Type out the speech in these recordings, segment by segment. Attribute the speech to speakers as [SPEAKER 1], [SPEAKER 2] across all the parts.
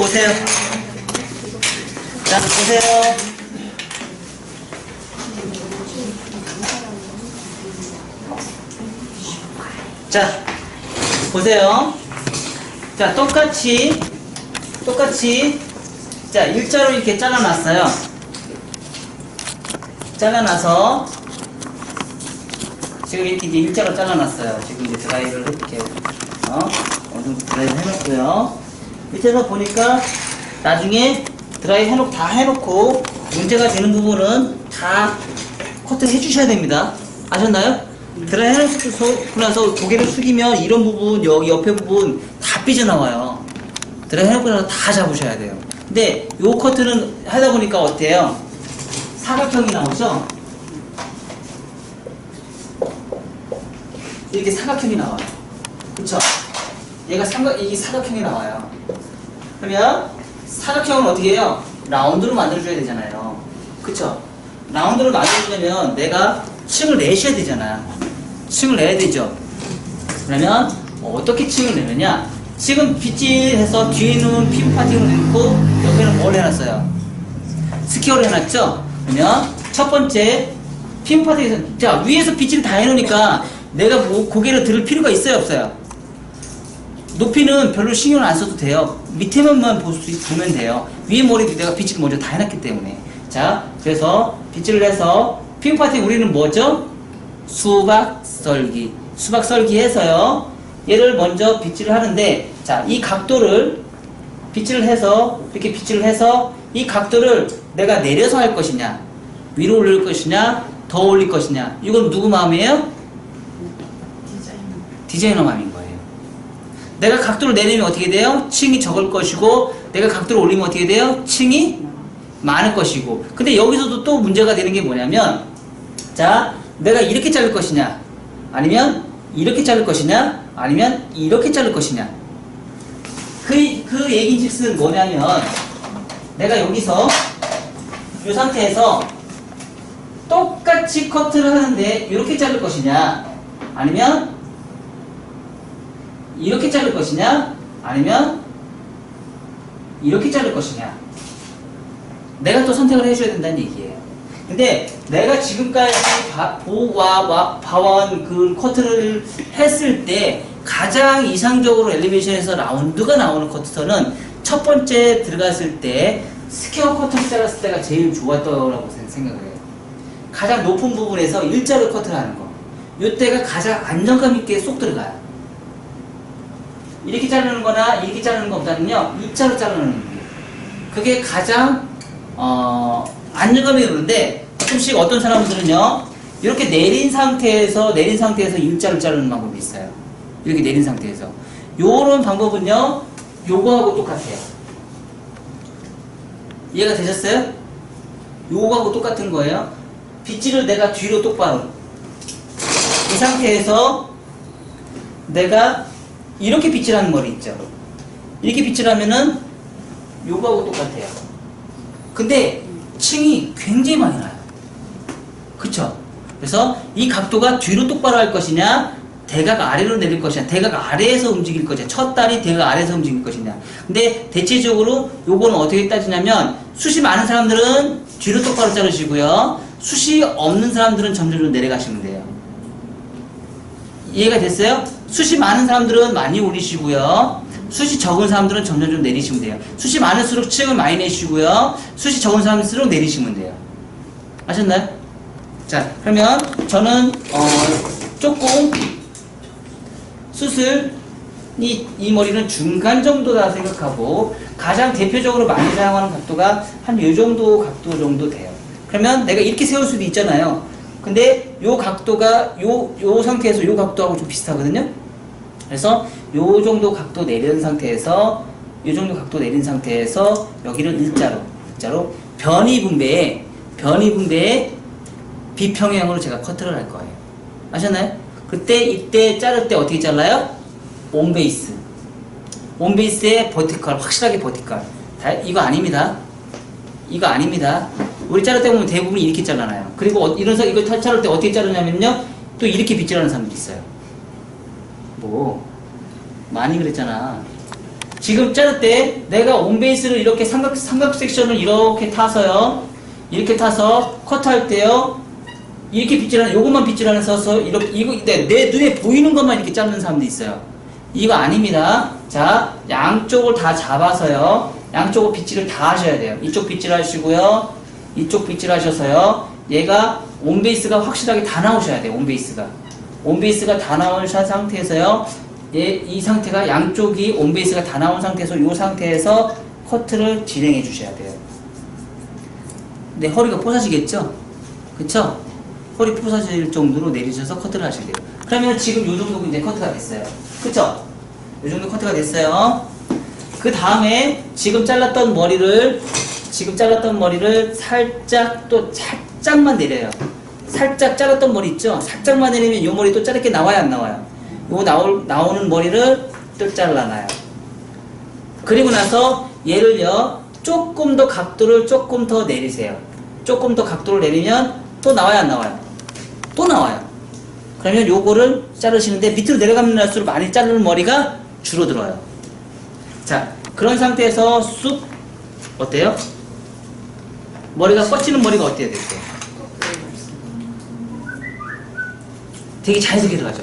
[SPEAKER 1] 오세요. 자, 보세요. 자, 보세요. 자, 똑같이, 똑같이, 자, 일자로 이렇게 잘라놨어요. 잘라놔서, 지금 이렇게 이제 일자로 잘라놨어요. 지금 이제 드라이를 이렇게, 어, 어느 정도 드라이 해놓고요. 밑에서 보니까 나중에 드라이 해놓고, 다 해놓고, 문제가 되는 부분은 다 커트 해주셔야 됩니다. 아셨나요? 드라이 해놓고 나서 고개를 숙이면 이런 부분, 여기 옆에 부분 다 삐져나와요. 드라이 해놓고 나서 다 잡으셔야 돼요. 근데 요 커트는 하다 보니까 어때요? 사각형이 나오죠? 이렇게 사각형이 나와요. 그쵸? 얘가 삼각, 이게 사각형이 나와요. 그러면 사각형은 어떻게 해요? 라운드로 만들어줘야 되잖아요. 그쵸? 라운드로 만들어주려면 내가 층을 내셔야 되잖아. 층을 내야 되죠. 그러면 어떻게 층을 내느냐? 지금 빗질해서 뒤에는 피부 파팅을 넣고 옆에는 뭘 해놨어요? 스퀘어를 해놨죠? 그러면 첫 번째 피부 파팅에서 자 위에서 빗질을 다 해놓으니까 내가 뭐 고개를 들을 필요가 있어요 없어요? 높이는 별로 신경을 안 써도 돼요. 밑에만 보면 돼요. 위에 머리도 내가 빗질을 먼저 다 해놨기 때문에. 자, 그래서 빗질을 해서 파팅 우리는 뭐죠? 수박 썰기. 수박 썰기 해서요. 얘를 먼저 빗질을 하는데, 자, 이 각도를 빗질을 해서, 이렇게 빗질을 해서, 이 각도를 내가 내려서 할 것이냐, 위로 올릴 것이냐, 더 올릴 것이냐. 이건 누구 마음이에요? 디자이너 마음인 거예요. 내가 각도를 내리면 어떻게 돼요? 층이 적을 것이고, 내가 각도를 올리면 어떻게 돼요? 층이 많을 것이고. 근데 여기서도 또 문제가 되는 게 뭐냐면, 자, 내가 이렇게 자를 것이냐, 아니면 이렇게 자를 것이냐, 아니면 이렇게 자를 것이냐. 그, 그 얘기 즉슨 뭐냐면, 내가 여기서, 이 상태에서 똑같이 커트를 하는데, 이렇게 자를 것이냐, 아니면 이렇게 자를 것이냐, 아니면 이렇게 자를 것이냐. 내가 또 선택을 해줘야 된다는 얘기예요. 근데 내가 지금까지 봐, 보와, 와, 봐온 그 커트를 했을 때 가장 이상적으로 엘리베이션에서 라운드가 나오는 커트선은 첫 번째 들어갔을 때 스퀘어 커트를 잘랐을 때가 제일 좋았다고 생각을 해요. 가장 높은 부분에서 일자로 커트를 하는 거. 이때가 가장 안정감 있게 쏙 들어가요. 이렇게 자르는 거나 이렇게 자르는 것보다는요, 일자로 자르는 게. 그게 가장, 어, 안정감이 오는데, 가끔씩 어떤 사람들은요, 이렇게 내린 상태에서, 내린 상태에서 일자를 자르는 방법이 있어요. 이렇게 내린 상태에서. 요런 방법은요, 요거하고 똑같아요. 이해가 되셨어요? 요거하고 똑같은 거예요. 빗질을 내가 뒤로 똑바로. 이 상태에서 내가 이렇게 빗질하는 머리 있죠. 이렇게 빗질하면은 요거하고 똑같아요. 근데 층이 굉장히 많이 나요. 그쵸? 그래서 이 각도가 뒤로 똑바로 할 것이냐, 대각 아래로 내릴 것이냐, 대각 아래에서 움직일 것이냐, 첫 달이 대각 아래에서 움직일 것이냐. 근데 대체적으로 요거는 어떻게 따지냐면, 숱이 많은 사람들은 뒤로 똑바로 자르시고요. 숱이 없는 사람들은 점점 내려가시면 돼요. 이해가 됐어요? 숱이 많은 사람들은 많이 올리시고요. 숱이 적은 사람들은 점점 좀 내리시면 돼요. 숱이 많을수록 층을 많이 내시고요. 숱이 적은 사람일수록 내리시면 돼요. 아셨나요? 자, 그러면 저는 어, 조금 수술 이, 이 머리는 중간 정도다 생각하고 가장 대표적으로 많이 사용하는 각도가 한요 정도 각도 정도 돼요. 그러면 내가 이렇게 세울 수도 있잖아요. 근데 요 각도가 요, 요 상태에서 요 각도하고 좀 비슷하거든요. 그래서 요 정도 각도 내린 상태에서 요 정도 각도 내린 상태에서 여기를 일자로 일자로 변이 분배에 변이 분배에 비평형으로 제가 커트를 할 거예요. 아셨나요? 그때 이때 자를 때 어떻게 잘라요? 온베이스. 온베이스에 버티컬 확실하게 버티컬. 다, 이거 아닙니다. 이거 아닙니다. 우리 자를 때 보면 대부분 이렇게 잘라놔요. 그리고 어, 이런 사 이거 탈- 자를 때 어떻게 자르냐면요. 또 이렇게 빗질하는 사람도 있어요. 뭐 많이 그랬잖아. 지금 자를 때 내가 온베이스를 이렇게 삼각, 삼각 섹션을 이렇게 타서요. 이렇게 타서 컷할 때요. 이렇게 빗질하는, 요것만 빗질하는 서서 이렇게, 이거, 내, 내 눈에 보이는 것만 이렇게 자르는 사람도 있어요. 이거 아닙니다. 자, 양쪽을 다 잡아서요. 양쪽을 빗질을 다 하셔야 돼요. 이쪽 빗질 하시고요. 이쪽 빗질 하셔서요. 얘가 온베이스가 확실하게 다 나오셔야 돼요. 온베이스가. 온베이스가 다 나온 샷 상태에서요. 얘, 이 상태가 양쪽이 온베이스가 다 나온 상태에서 이 상태에서 커트를 진행해 주셔야 돼요. 네, 허리가 뽀사지겠죠? 그쵸? 허리 뽀사질 정도로 내리셔서 커트를 하셔야 돼요. 그러면 지금 요 정도 이제 커트가 됐어요. 그쵸? 요 정도 커트가 됐어요. 그 다음에 지금 잘랐던 머리를, 지금 잘랐던 머리를 살짝 또 살짝만 내려요. 살짝 잘랐던 머리 있죠? 살짝만 내리면 요 머리 또 자르게 나와요, 안 나와요? 요 나올, 나오는 머리를 또 잘라놔요. 그리고 나서 얘를요 조금 더 각도를 조금 더 내리세요 조금 더 각도를 내리면 또 나와요 안 나와요 또 나와요 그러면 요거를 자르시는데 밑으로 내려가면 갈수록 많이 자르는 머리가 줄어들어요 자 그런 상태에서 쑥 어때요? 머리가 뻗치는 머리가 어때야 될까요? 되게 자연스럽게 들어가죠.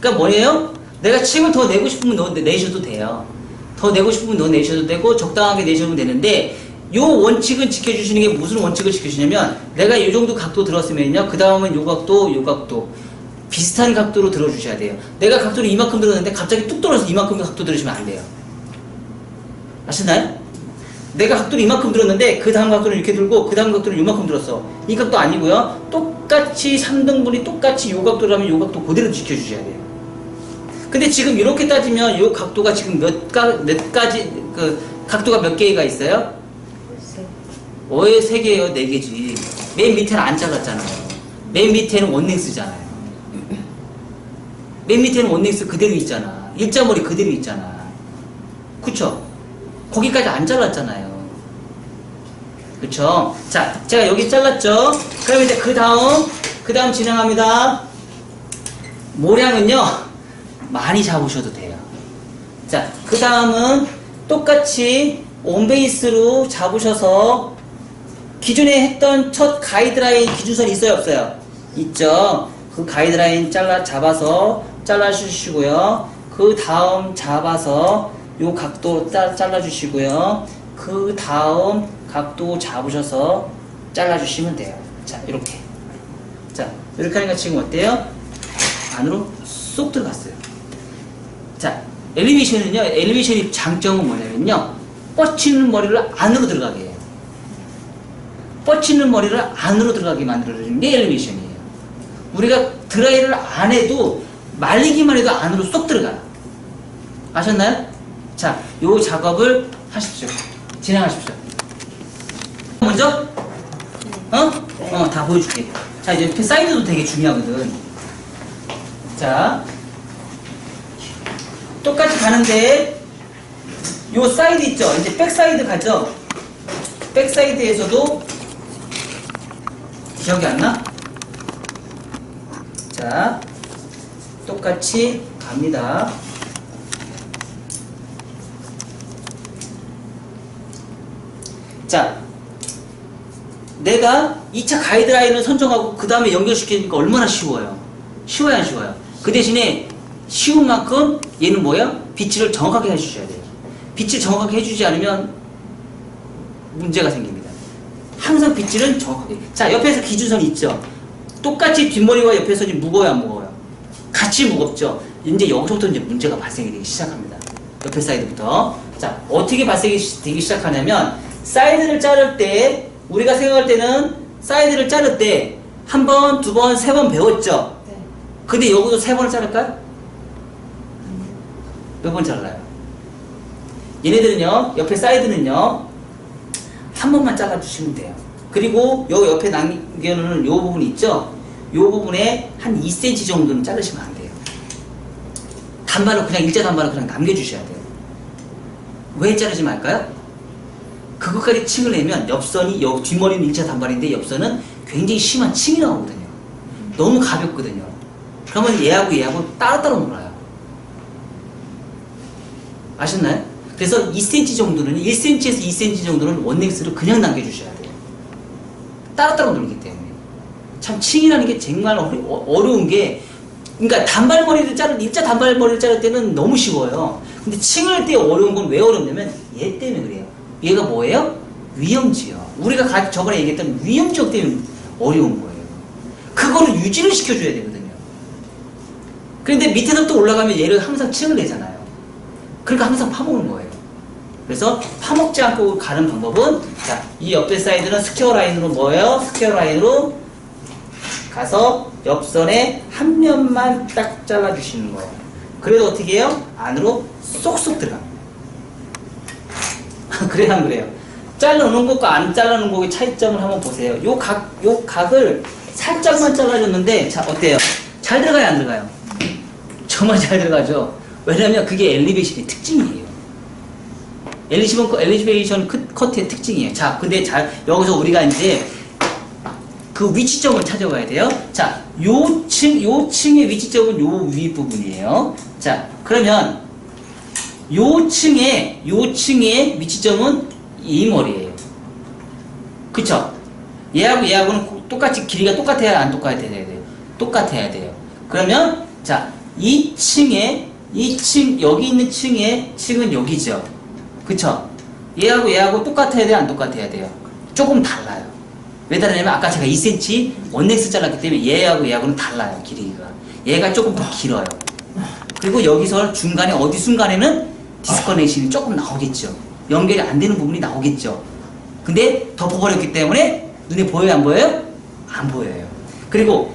[SPEAKER 1] 그러니까 뭐예요? 내가 침을 더 내고 싶으면 넣 내셔도 돼요. 더 내고 싶으면 넣어 내셔도 되고 적당하게 내셔도 되는데 요 원칙은 지켜주시는 게 무슨 원칙을 지켜주냐면 내가 이 정도 각도 들었으면요 그 다음은 요 각도 요 각도 비슷한 각도로 들어주셔야 돼요. 내가 각도를 이만큼 들었는데 갑자기 뚝 떨어져서 이만큼 각도 들으시면 안 돼요. 아시나요? 내가 각도를 이만큼 들었는데 그 다음 각도를 이렇게 들고 그 다음 각도를 이만큼 들었어. 이 각도 아니고요. 똑같이 3등분이 똑같이 요 각도라면 요 각도 그대로 지켜주셔야 돼요. 근데 지금 이렇게 따지면 요 각도가 지금 몇, 가, 몇 가지 그 각도가 몇 개가 있어요? 어에 세 개예요, 네 개지. 맨 밑에는 안 잘랐잖아요. 맨 밑에는 원넥스잖아요. 맨 밑에는 원넥스 그대로 있잖아. 일자머리 그대로 있잖아. 그쵸? 거기까지 안 잘랐잖아요. 그쵸? 자, 제가 여기 잘랐죠? 그럼 이제 그 다음, 그 다음 진행합니다. 모량은요, 많이 잡으셔도 돼요. 자, 그 다음은 똑같이 온베이스로 잡으셔서 기존에 했던 첫 가이드라인 기준선이 있어요, 없어요? 있죠? 그 가이드라인 잘라, 잡아서 잘라주시고요. 그 다음 잡아서 요 각도 짜- 잘라주시고요. 그 다음 각도 잡으셔서 잘라주시면 돼요. 자, 이렇게. 자, 이렇게 하니까 지금 어때요? 안으로 쏙 들어갔어요. 자, 엘리베이션은요, 엘리베이션의 장점은 뭐냐면요, 뻗치는 머리를 안으로 들어가게 해요. 뻗치는 머리를 안으로 들어가게 만들어주는 게 엘리베이션이에요. 우리가 드라이를 안 해도 말리기만 해도 안으로 쏙 들어가요. 아셨나요? 자, 요 작업을 하십시오. 진행하십시오. 먼저, 어? 어, 다 보여줄게. 자, 이제 사이드도 되게 중요하거든. 자, 똑같이 가는데, 요 사이드 있죠? 이제 백 사이드 가죠? 백 사이드에서도 기억이 안 나? 자, 똑같이 갑니다. 자, 내가 2차 가이드라인을 선정하고 그 다음에 연결시키니까 얼마나 쉬워요. 쉬워야 안 쉬워요. 그 대신에 쉬운 만큼 얘는 뭐야? 비치를 정확하게 해주셔야 돼요. 비치를 정확하게 해주지 않으면 문제가 생깁니다. 항상 빗질은 정확하게. 자, 옆에서 기준선이 있죠? 똑같이 뒷머리와 옆에 선이 무거워요, 안 무거워요? 같이 무겁죠? 이제 여기서부터 이제 문제가 발생이 되기 시작합니다. 옆에 사이드부터. 자, 어떻게 발생이 시- 되기 시작하냐면, 사이드를 자를 때, 우리가 생각할 때는 사이드를 자를 때, 한 번, 두 번, 세 번 배웠죠?
[SPEAKER 2] 네.
[SPEAKER 1] 근데 여기도 세 번을 자를까요? 몇 번 잘라요? 얘네들은요, 옆에 사이드는요, 한 번만 잘라주시면 돼요. 그리고 요 옆에 남겨놓은 요 부분 있죠? 요 부분에 한 2cm 정도는 자르시면 안 돼요. 단발을 그냥 일자 단발을 그냥 남겨주셔야 돼요. 왜 자르지 말까요? 그것까지 층을 내면 옆선이 여 뒷머리는 일자 단발인데 옆선은 굉장히 심한 층이 나오거든요. 너무 가볍거든요. 그러면 얘하고 얘하고 따로따로 놀아요. 아셨나요? 그래서 2cm 정도는 1cm에서 2cm 정도는 원넥스를 그냥 남겨주셔야 돼요. 따로따로 누르기 때문에. 참 층이라는 게 정말 어려, 어려운 게 그러니까 단발머리를 자를 일자 단발머리를 자를 때는 너무 쉬워요. 근데 층을 때 어려운 건 왜 어렵냐면 얘 때문에 그래요. 얘가 뭐예요? 위험지역. 우리가 가- 저번에 얘기했던 위험지역 때문에 어려운 거예요. 그거를 유지를 시켜줘야 되거든요. 그런데 밑에서부터 올라가면 얘를 항상 층을 내잖아요. 그러니까 항상 파먹는 거예요. 그래서 파먹지 않고 가는 방법은 자, 이 옆에 사이드는 스퀘어 라인으로 뭐예요? 스퀘어 라인으로 가서 옆선에 한 면만 딱 잘라주시는 거예요. 그래도 어떻게 해요? 안으로 쏙쏙 들어갑니다. 그래요, 안 그래요? 잘라놓은 것과 안 잘라놓은 것의 차이점을 한번 보세요. 요 각, 요 각을 살짝만 잘라줬는데, 자, 어때요? 잘 들어가요, 안 들어가요? 정말 잘 들어가죠? 왜냐면 그게 엘리베이션의 특징이에요. 컷- 엘리베이션 컷- 커트의 특징이에요. 자, 근데 잘, 여기서 우리가 이제 그 위치점을 찾아가야 돼요. 자, 요 층, 요 층의 위치점은 요 위 부분이에요. 자, 그러면 요 층의, 요 층의 위치점은 이 머리예요. 그쵸? 얘하고 얘하고는 똑같이 길이가 똑같아야 안 똑같아야 돼요? 똑같아야 돼요. 그러면, 자, 이 층에, 이 층, 여기 있는 층의 층은 여기죠. 그쵸? 얘하고 얘하고 똑같아야 돼요? 안 똑같아야 돼요? 조금 달라요. 왜 다르냐면 아까 제가 2cm 원넥스 잘랐기 때문에 얘하고 얘하고는 달라요 길이가 얘가 조금 더 길어요 그리고 여기서 중간에 어디 순간에는 디스커넥션이 조금 나오겠죠 연결이 안 되는 부분이 나오겠죠 근데 덮어버렸기 때문에 눈에 보여요 안 보여요? 안 보여요 그리고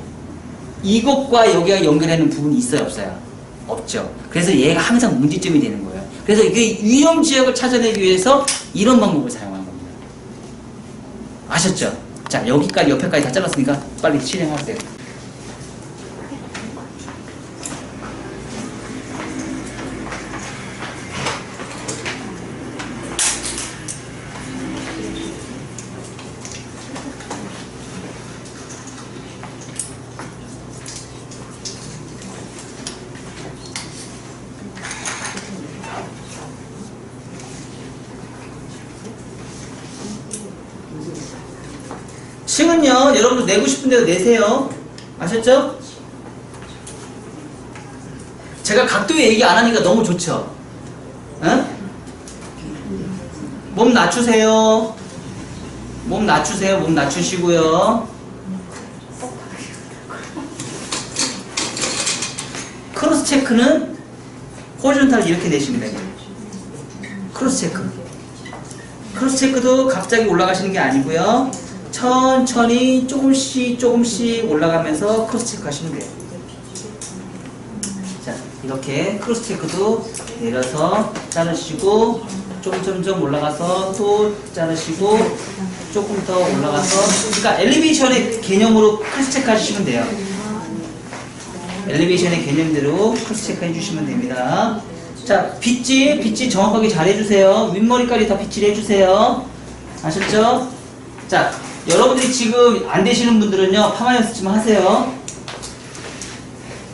[SPEAKER 1] 이것과 여기가 연결하는 부분이 있어요 없어요? 없죠 그래서 얘가 항상 문제점이 되는 거예요 그래서 이게 위험 지역을 찾아내기 위해서 이런 방법을 사용하는 겁니다 아셨죠? 자 여기까지 옆에까지 다 잘랐으니까 빨리 실행하세요. 층은요 여러분들 내고 싶은 대로 내세요. 아셨죠? 제가 각도 얘기 안 하니까 너무 좋죠? 응? 몸 낮추세요. 몸 낮추세요. 몸 낮추시고요. 크로스 체크는 호리존탈 이렇게 내시면 돼요. 크로스 체크. 크로스 체크도 갑자기 올라가시는 게 아니고요. 천천히 조금씩 조금씩 올라가면서 크로스 체크 하시면 돼요. 자, 이렇게 크로스 체크도 내려서 자르시고 점점점 올라가서 또 자르시고 조금 더 올라가서 그러니까 엘리베이션의 개념으로 크로스 체크 하시면 돼요. 엘리베이션의 개념대로 크로스 체크 해주시면 됩니다. 자, 빗질, 빗질 정확하게 잘 해주세요. 윗머리까지 다 빗질 해주세요. 아셨죠? 자, 여러분들이 지금 안 되시는 분들은요, 파마 연습 좀 하세요.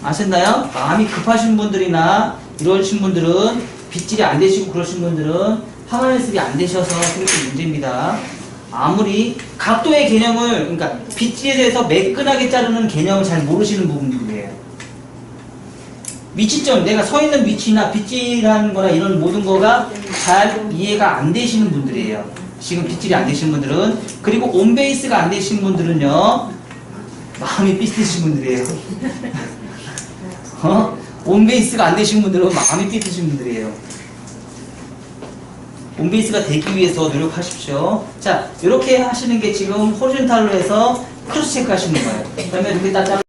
[SPEAKER 1] 아셨나요? 마음이 급하신 분들이나 이러신 분들은 빗질이 안 되시고 그러신 분들은 파마 연습이 안 되셔서 그렇게 문제입니다. 아무리 각도의 개념을, 그러니까 빗질에 대해서 매끈하게 자르는 개념을 잘 모르시는 부분들이에요. 위치점, 내가 서 있는 위치나 빗질하는 거나 이런 모든 거가 잘 이해가 안 되시는 분들이에요. 지금 빗질이 안 되시는 분들은. 그리고 온베이스가 안 되시는 분들은요. 마음이 삐뚤으신 분들이에요. 어? 온베이스가 안 되신 분들은 마음이 삐뚤으신 분들이에요. 온베이스가 되기 위해서 노력하십시오. 자, 이렇게 하시는 게 지금 호리존탈로 해서 크로스 체크 하시는 거예요. 그러면 이렇게 딱